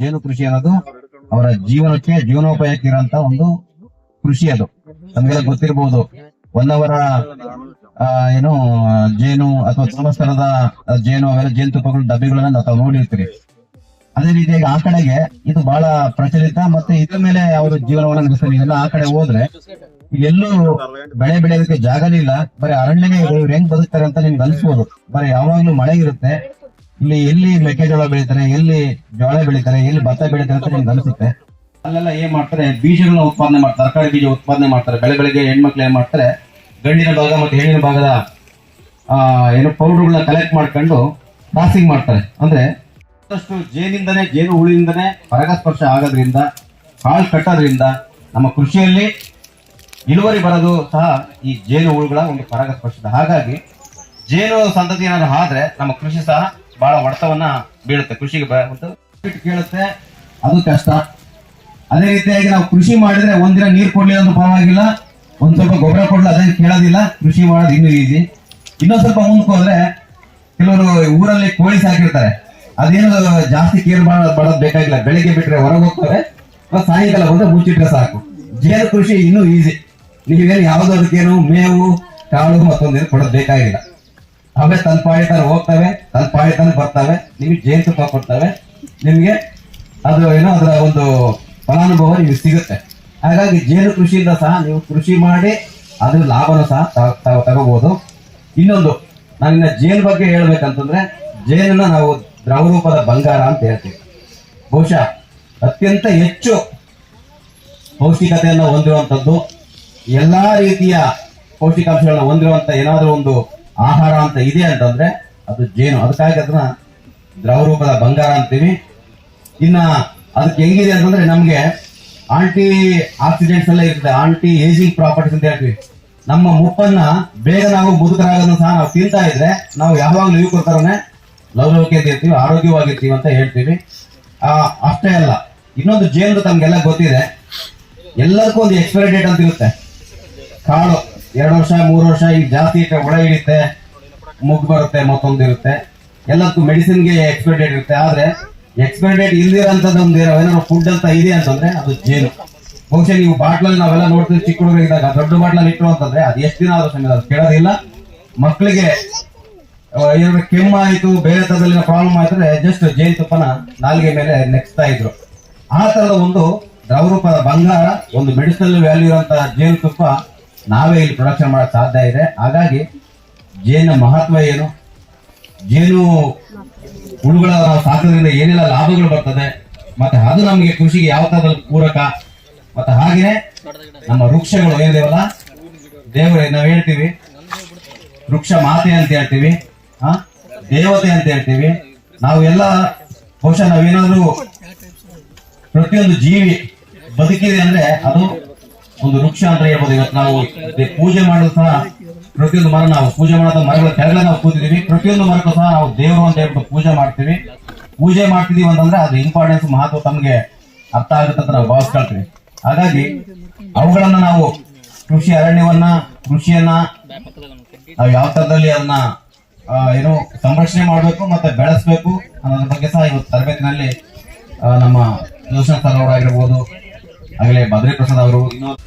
ಜೇನು ಕೃಷಿ ಅನ್ನೋದು ಅವರ ಜೀವನಕ್ಕೆ ಜೀವನೋಪಾಯಕ್ಕೆ ಇರೋಂತ ಒಂದು ಕೃಷಿ ಅದು. ನಮ್ಗೆಲ್ಲ ಗೊತ್ತಿರಬಹುದು ಒನ್ ಅವರ ಏನು, ಜೇನು ಅಥವಾ ಸಮಸ್ತರದ ಜೇನು, ಅವೆಲ್ಲ ಜೇನುತುಪ್ಪಗಳು, ಡಬ್ಬಿಗಳನ್ನ ನಾವು ನೋಡಿರ್ತೀರಿ. ಅದೇ ರೀತಿಯಾಗಿ ಆ ಕಡೆಗೆ ಇದು ಬಹಳ ಪ್ರಚಲಿತ ಮತ್ತೆ ಇದ್ರ ಮೇಲೆ ಅವರು ಜೀವನವನ್ನ ನಡೆಸ್ತಾರೆ. ಇದೆಲ್ಲ ಆ ಕಡೆ ಹೋದ್ರೆ ಎಲ್ಲೂ ಬೆಳೆ ಬೆಳೆಯೋದಕ್ಕೆ ಜಾಗನೇ ಇಲ್ಲ. ಬರೀ ಅರಣ್ಯನೇ. ಇವ್ರು ಹೆಂಗ್ ಬದುಕ್ತಾರೆ ಅಂತ ನಿಮ್ಗೆ ಅನ್ಸ್ಬೋದು. ಬರೀ ಯಾವಾಗ್ಲೂ ಮಳೆ ಇರುತ್ತೆ ಇಲ್ಲಿ ಎಲ್ಲಿ ಮೆಕ್ಕೆಜೋಳ ಬೆಳೀತಾರೆ, ಎಲ್ಲಿ ಜೋಳ ಬೆಳೀತಾರೆ, ಎಲ್ಲಿ ಭತ್ತ ಬೆಳೀತಾರೆ ಅಂತ ನಿಮ್ಗೆ ಅನಿಸುತ್ತೆ? ಅಲ್ಲೆಲ್ಲ ಏನ್ ಮಾಡ್ತಾರೆ, ಬೀಜಗಳನ್ನ ಉತ್ಪಾದನೆ ಮಾಡ್ತಾರೆ, ತರಕಾರಿ ಬೀಜ ಉತ್ಪಾದನೆ ಮಾಡ್ತಾರೆ, ಬೆಳೆ ಬೆಳೆಗೆ ಹೆಣ್ಮಕ್ಳು ಏನ್ ಮಾಡ್ತಾರೆ, ಗಂಡಿನ ಭಾಗ ಮತ್ತೆ ಹೆಣ್ಣಿನ ಭಾಗದ ಏನು ಪೌಡರ್ಗಳನ್ನ ಕಲೆಕ್ಟ್ ಮಾಡ್ಕೊಂಡು ಕ್ರಾಸಿಂಗ್ ಮಾಡ್ತಾರೆ. ಅಂದ್ರೆ ಮತ್ತಷ್ಟು ಜೇನಿಂದನೇ, ಜೇನು ಹುಳಿಯಿಂದನೇ ಪರಾಗಸ್ಪರ್ಶ ಆಗೋದ್ರಿಂದ, ಕಾಳು ಕಟ್ಟೋದ್ರಿಂದ ನಮ್ಮ ಕೃಷಿಯಲ್ಲಿ ಇಳುವರಿ ಬರೋದು ಸಹ ಈ ಜೇನು ಹುಳುಗಳ ಒಂದು ಪರಾಗಸ್ಪರ್ಶದ ಹಾಗಾಗಿ ಜೇನು ಸಂತತಿ ಏನಾದ್ರು ಆದ್ರೆ ನಮ್ಮ ಕೃಷಿ ಸಹ ಬಹಳ ಹೊಡೆತವನ್ನ ಬೀಳುತ್ತೆ. ಕೃಷಿಗೆ ಕೇಳುತ್ತೆ. ಅದು ಕಷ್ಟ. ಅದೇ ರೀತಿಯಾಗಿ ನಾವು ಕೃಷಿ ಮಾಡಿದ್ರೆ ಒಂದಿನ ನೀರು ಕೊಡ್ಲಿಲ್ಲ ಅಂತ ಪರವಾಗಿಲ್ಲ. ಒಂದ್ ಸ್ವಲ್ಪ ಗೊಬ್ಬರ ಕೊಡ್ಲಿಲ್ಲ ಅದನ್ನ ಕೇಳೋದಿಲ್ಲ. ಕೃಷಿ ಮಾಡೋದು ಇನ್ನೂ ಈಸಿ ಇನ್ನೊಂದ್ ಸ್ವಲ್ಪ ಮುಂದಕ್ಕೆ ಹೋದ್ರೆ ಕೆಲವರು ಊರಲ್ಲಿ ಕೋಳಿ ಸಾಕಿರ್ತಾರೆ. ಅದೇನು ಜಾಸ್ತಿ ಕೇರ್ ಮಾಡೋದು ಬೇಕಾಗಿಲ್ಲ. ಬೆಳಿಗ್ಗೆ ಬಿಟ್ರೆ ಹೊರಗೆ ಹೋಗ್ತಾರೆ. ಸಾಯಂಕಾಲ ಬಂದ್ರೆ ಮುಚ್ಚಿಟ್ರೆ ಸಾಕು. ಜೇನು ಕೃಷಿ ಇನ್ನೂ ಈಸಿ ನೀವೇನು ಯಾವ್ದು ಅದಕ್ಕೇನು ಮೇವು, ಕಾಳು ಮತ್ತೊಂದೇನು ಕೊಡೋದು ಬೇಕಾಗಿಲ್ಲ. ಅವೇ ತನ್ನ ಪಾಡಿ ಹೋಗ್ತವೆ ತನ್ನ ಪಾಡಿ ಬರ್ತವೆ, ನಿಮಗೆ ಜೇನುತುಪ್ಪ ಕೊಡ್ತವೆ, ನಿಮಗೆ ಅದು ಏನೋ ಅದರ ಒಂದು ಫಲಾನುಭವ ನಿಮಗೆ ಸಿಗುತ್ತೆ. ಹಾಗಾಗಿ ಜೇನು ಕೃಷಿಯಿಂದ ಸಹ ನೀವು ಕೃಷಿ ಮಾಡಿ ಅದ್ರ ಲಾಭನೂ ಸಹ ತಗೋಬಹುದು ಇನ್ನೊಂದು ನಾನಿನ್ನ ಜೇನು ಬಗ್ಗೆ ಹೇಳ್ಬೇಕಂತಂದ್ರೆ, ಜೇನನ್ನ ನಾವು ದ್ರವರೂಪದ ಬಂಗಾರ ಅಂತ ಹೇಳ್ತೀವಿ. ಬಹುಶಃ ಅತ್ಯಂತ ಹೆಚ್ಚು ಪೌಷ್ಟಿಕತೆಯನ್ನು ಹೊಂದಿರುವಂಥದ್ದು ಎಲ್ಲ ರೀತಿಯ ಪೌಷ್ಟಿಕಾಂಶಗಳನ್ನ ಹೊಂದಿರುವಂತ ಏನಾದರೂ ಒಂದು ಆಹಾರ ಅಂತ ಇದೆ ಅಂತಂದ್ರೆ ಅದು ಜೇನು. ಅದಕ್ಕಾಗಿ ಅದನ್ನ ದ್ರವರೂಪದ ಬಂಗಾರ ಅಂತೀವಿ. ಇನ್ನ ಅದಕ್ಕೆ ಹೆಂಗಿದೆ ಅಂತಂದ್ರೆ ನಮ್ಗೆ ಆಂಟಿ ಆಕ್ಸಿಡೆಂಟ್ಸ್ ಎಲ್ಲ ಇರ್ತದೆ. ಆಂಟಿ ಏಜಿಂಗ್ ಪ್ರಾಪರ್ಟೀಸ್ ಅಂತ ಹೇಳ್ತೀವಿ. ನಮ್ಮ ಮುಪ್ಪನ್ನ ಬೇಗ ನಾವು ಮುದುಕರಾಗೋದನ್ನು ಸಹ ನಾವು ತಿಂತಾ ಇದ್ರೆ ನಾವು ಯಾವಾಗಲೂ ಯುವಕರ ತರನೇ ಲವಲವಿಕೆಯಿಂದ ಇರ್ತೀವಿ ಆರೋಗ್ಯವಾಗಿರ್ತೀವಿ ಅಂತ ಹೇಳ್ತೀವಿ. ಆ, ಅಷ್ಟೇ ಅಲ್ಲ. ಇನ್ನೊಂದು ಜೇನು ತಮ್ಗೆಲ್ಲ ಗೊತ್ತಿದೆ. ಎಲ್ಲದಕ್ಕೂ ಒಂದು ಎಕ್ಸ್ಪೈರಿ ಡೇಟ್ ಅಂತ ಇರುತ್ತೆ. ಕಾಳು. ಎರಡು ವರ್ಷ, ಮೂರು ವರ್ಷ ಈಗ ಜಾಸ್ತಿ ಇಟ್ಟರೆ ಒಳ ಹಿಡಿಯುತ್ತೆ ಮುಗ್ ಬರುತ್ತೆ, ಮತ್ತೊಂದು ಇರುತ್ತೆ. ಎಲ್ಲದಕ್ಕೂ ಮೆಡಿಸಿನ್ಗೆ ಎಕ್ಸ್ಪೈರ್ ಡೇಟ್ ಇರುತ್ತೆ. ಆದ್ರೆ ಎಕ್ಸ್ಪೈರ್ ಡೇಟ್ ಒಂದು ಏನಾದ್ರು ಫುಡ್ ಅಂತ ಇದೆ ಅಂತಂದ್ರೆ ಅದು ಜೇನು. ಬಹುಶಃ ನೀವು ಬಾಟ್ಲಲ್ಲಿ ನಾವೆಲ್ಲ ನೋಡ್ತೀವಿ ಚಿಕ್ಕ ಹುಡುಗರಿದ್ದಾಗ ದೊಡ್ಡ ಬಾಟ್ಲಲ್ಲಿ ಇಟ್ಟು ಅಂತಂದ್ರೆ ಅದು ಎಷ್ಟು ದಿನ ಆದ್ರೂ ಸಮಯ ಅದು ಕೇಳೋದಿಲ್ಲ. ಮಕ್ಕಳಿಗೆ ಏನಾದ್ರು ಕೆಮ್ಮಾಯಿತು ಬೇರೆ ತರದಲ್ಲಿನ ಪ್ರಾಬ್ಲಮ್ ಆಯ್ತಂದ್ರೆ ಜಸ್ಟ್ ಜೇನುತುಪ್ಪನ ನಾಲ್ಗೆ ಮೇಲೆ ನೆಕ್ಸ್ತಾ ಇದ್ರು. ಆ ಥರದ ಒಂದು ದ್ರವರೂಪದ ಬಂಗಾರ, ಒಂದು ಮೆಡಿಸಿನಲ್ ವ್ಯಾಲ್ಯೂ ಇರುವಂತಹ ಜೇನುತುಪ್ಪ ನಾವೇ ಇಲ್ಲಿ ಪ್ರೊಡಕ್ಷನ್ ಮಾಡೋಕ್ಕೆ ಸಾಧ್ಯ ಇದೆ. ಹಾಗಾಗಿ ಜೇನು ಮಹತ್ವ ಏನು? ಜೇನು ಹುಳುಗಳ ಸಾಕೋದ್ರಿಂದ ಏನೆಲ್ಲ ಲಾಭಗಳು ಬರ್ತದೆ? ಮತ್ತೆ ಅದು ನಮಗೆ ಕೃಷಿಗೆ ಯಾವ ಪೂರಕ? ಮತ್ತೆ ಹಾಗೆಯೇ ನಮ್ಮ ವೃಕ್ಷಗಳು ಏನಿದೆಯಲ್ಲ ದೇವರೇ, ನಾವು ಹೇಳ್ತೀವಿ, ವೃಕ್ಷ ಮಾತೆ ಅಂತ ಹೇಳ್ತೀವಿ ಹಾ ದೇವತೆ ಅಂತ ಹೇಳ್ತೀವಿ. ನಾವು ಎಲ್ಲ, ಬಹುಶಃ ನಾವೇನಾದ್ರೂ ಪ್ರತಿಯೊಂದು ಜೀವಿ ಬದುಕಿದೆ ಅಂದ್ರೆ ಅದು ಒಂದು ವೃಕ್ಷ ಅಂತ ಹೇಳ್ಬೋದು ಇವತ್ತು ನಾವು ಪೂಜೆ ಮಾಡೋದು ಸಹ ಪ್ರತಿಯೊಂದು ಮರ ನಾವು ಪೂಜೆ ಮಾಡೋದು ಮರಗಳ ಕೆಳಗಡೆ ನಾವು ಕೂತಿದೀವಿ ಪ್ರತಿಯೊಂದು ಮರಕ್ಕೂ ಸಹ ನಾವು ದೇವರು ಅಂತ ಹೇಳ್ಬಿಟ್ಟು ಪೂಜೆ ಮಾಡ್ತೀವಿ. ಪೂಜೆ ಮಾಡ್ತಿದೀವಿ ಅಂತಂದ್ರೆ ಅದು ಇಂಪಾರ್ಟೆನ್ಸ್ ಮಹತ್ವ ತಮಗೆ ಅರ್ಥ ಆಗುತ್ತೆ ಅಂತ ನಾವು ಭಾವಿಸ್ಕೊಳ್ತೀವಿ. ಹಾಗಾಗಿ ಅವುಗಳನ್ನ ನಾವು ಕೃಷಿ ಅರಣ್ಯವನ್ನ, ಕೃಷಿಯನ್ನ, ನಾವು ಯಾವ ತರದಲ್ಲಿ ಅದನ್ನ ಏನು ಸಂರಕ್ಷಣೆ ಮಾಡಬೇಕು ಮತ್ತೆ ಬೆಳೆಸಬೇಕು ಅನ್ನೋದ್ರ ಬಗ್ಗೆ ಸಹ ಇವತ್ತು ತರಬೇತಿನಲ್ಲಿ ನಮ್ಮ ಯೋಚನಾ ಸರ್ ಆಗಲೇ ಬದ್ರಿ ಪ್ರಸಾದ್ ಅವರು ಇನ್ನೊಂದು